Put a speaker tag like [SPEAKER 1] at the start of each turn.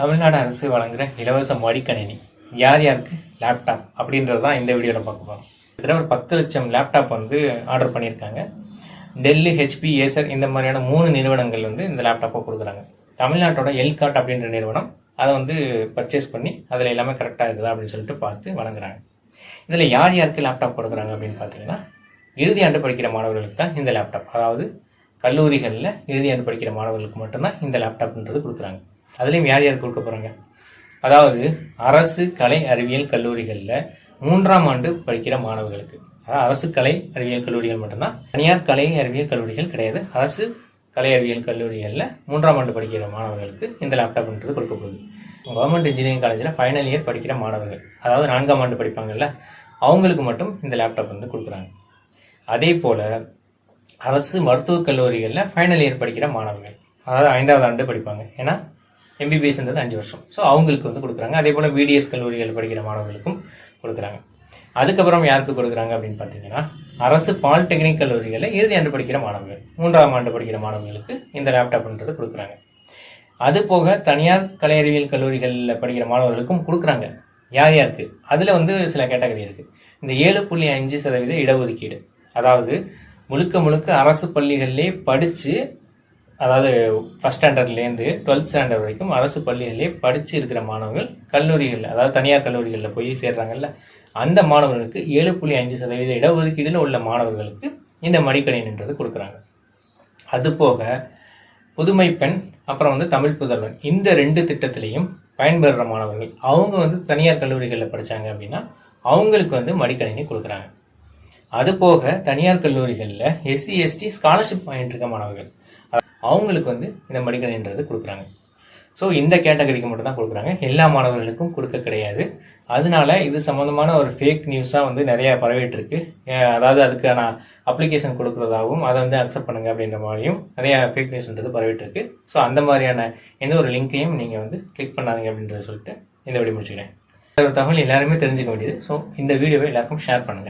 [SPEAKER 1] தமிழ்நாடு அரசு வழங்குகிற இலவச மடிக்கணினி. யார் யாருக்கு? லேப்டாப் அப்படின்றது தான் இந்த வீடியோவில் பார்க்க போகிறோம் கிட்டத்தட்ட ஒரு பத்து லட்சம் லேப்டாப் வந்து ஆர்டர் பண்ணியிருக்காங்க. டெல்லி ஹெச்பி ஏசர் இந்த மாதிரியான மூணு நிறுவனங்கள் வந்து இந்த லேப்டாப்பை கொடுக்குறாங்க. தமிழ்நாட்டோட எல்காட் அப்படின்ற நிறுவனம் அதை வந்து பர்ச்சேஸ் பண்ணி அதில் எல்லாமே கரெக்டாக இருக்குதா அப்படின்னு சொல்லிட்டு பார்த்து வழங்குறாங்க. இதில் யார் யாருக்கு லேப்டாப் கொடுக்குறாங்க அப்படின்னு பார்த்தீங்கன்னா இறுதி ஆண்டு படிக்கிற மாணவர்களுக்கு தான் இந்த லேப்டாப் அதாவது கல்லூரிகளில் இறுதி ஆண்டு படிக்கிற மாணவர்களுக்கு மட்டும்தான் இந்த லேப்டாப்ன்றது கொடுக்குறாங்க. அதுலேயும் யார் யார் கொடுக்க போகிறாங்க அதாவது அரசு கலை அறிவியல் கல்லூரிகளில் மூன்றாம் ஆண்டு படிக்கிற மாணவர்களுக்கு. அதாவது அரசு கலை அறிவியல் கல்லூரிகள் மட்டும்தான் தனியார் கலை அறிவியல் கல்லூரிகள் கிடையாது. அரசு கலை அறிவியல் கல்லூரிகளில் மூன்றாம் ஆண்டு படிக்கிற மாணவர்களுக்கு இந்த லேப்டாப்ன்றது கொடுக்க போகுது. கவர்மெண்ட் இன்ஜினியரிங் காலேஜில் ஃபைனல் இயர் படிக்கிற மாணவர்கள் அதாவது நான்காம் ஆண்டு படிப்பாங்கல்ல அவங்களுக்கு மட்டும் இந்த லேப்டாப் வந்து கொடுக்குறாங்க. அதே போல் அரசு மருத்துவக் கல்லூரிகளில் ஃபைனல் இயர் படிக்கிற மாணவர்கள் அதாவது ஐந்தாவது ஆண்டு படிப்பாங்க. ஏன்னா எம்பிபிஎஸ்ன்றது அஞ்சு வருஷம். ஸோ அவங்களுக்கு வந்து கொடுக்குறாங்க. அதே போல் பிடிஎஸ் கல்லூரிகள் படிக்கிற மாணவர்களுக்கும் கொடுக்குறாங்க. அதுக்கப்புறம் யாருக்கு கொடுக்குறாங்க அப்படின்னு பார்த்தீங்கன்னா அரசு பாலிடெக்னிக் கல்லூரிகளில் இறுதி ஆண்டு படிக்கிற மாணவர்கள் மூன்றாம் ஆண்டு படிக்கிற மாணவர்களுக்கு இந்த லேப்டாப்ன்றது கொடுக்குறாங்க. அது போக தனியார் கலை அறிவியல் கல்லூரிகளில் படிக்கிற மாணவர்களுக்கும் கொடுக்குறாங்க. யார் யாருக்கு? அதில் வந்து சில கேட்டகரி இருக்குது இந்த ஏழு புள்ளி அஞ்சு சதவீத இடஒதுக்கீடு. அதாவது முழுக்க முழுக்க அரசு பள்ளிகளிலே படித்து அதாவது ஃபஸ்ட் ஸ்டாண்டர்ட்லேருந்து டுவெல்த் ஸ்டாண்டர்ட் வரைக்கும் அரசு பள்ளிகளிலே படித்து இருக்கிற மாணவர்கள் கல்லூரிகளில் அதாவது தனியார் கல்லூரிகளில் போய் சேர்றாங்கல்ல அந்த மாணவர்களுக்கு ஏழு புள்ளி அஞ்சு சதவீத இடஒதுக்கீடில் உள்ள மாணவர்களுக்கு இந்த மடிக்கணின்றது கொடுக்குறாங்க. அது போக புதுமை பெண் அப்புறம் வந்து தமிழ் புதல்வன் இந்த ரெண்டு திட்டத்திலையும் பயன்பெறுற மாணவர்கள் அவங்க வந்து தனியார் கல்லூரிகளில் படித்தாங்க அப்படின்னா அவங்களுக்கு வந்து மடிக்கணினி கொடுக்குறாங்க. அது போக தனியார் கல்லூரிகளில் எஸ்சி எஸ்டி ஸ்காலர்ஷிப் வாங்கிட்டு இருக்க மாணவர்கள் அவங்களுக்கு வந்து இந்த மடிக்கணின்றது கொடுக்குறாங்க. ஸோ இந்த கேட்டகரிக்கு மட்டும் தான் கொடுக்குறாங்க. எல்லா மாணவர்களுக்கும் கொடுக்க கிடையாது. அதனால இது சம்மந்தமான ஒரு ஃபேக் நியூஸாக வந்து நிறையா பரவிட்டு இருக்கு அதாவது அதுக்கான அப்ளிகேஷன் கொடுக்குறதாகவும் அதை வந்து அக்செப்ட் பண்ணுங்க அப்படின்ற மாதிரியும் நிறையா ஃபேக் நியூஸ்ன்றது பரவிட்டு இருக்கு ஸோ அந்த மாதிரியான எந்த ஒரு லிங்க்கையும் நீங்கள் வந்து கிளிக் பண்ணாதீங்க அப்படின்றத சொல்லிட்டு இந்த வழி முடிச்சுக்கிறேன். ஒரு தகவல் எல்லாருமே தெரிஞ்சுக்க வேண்டியது. ஸோ இந்த வீடியோவை எல்லாருக்கும் ஷேர் பண்ணுங்கள்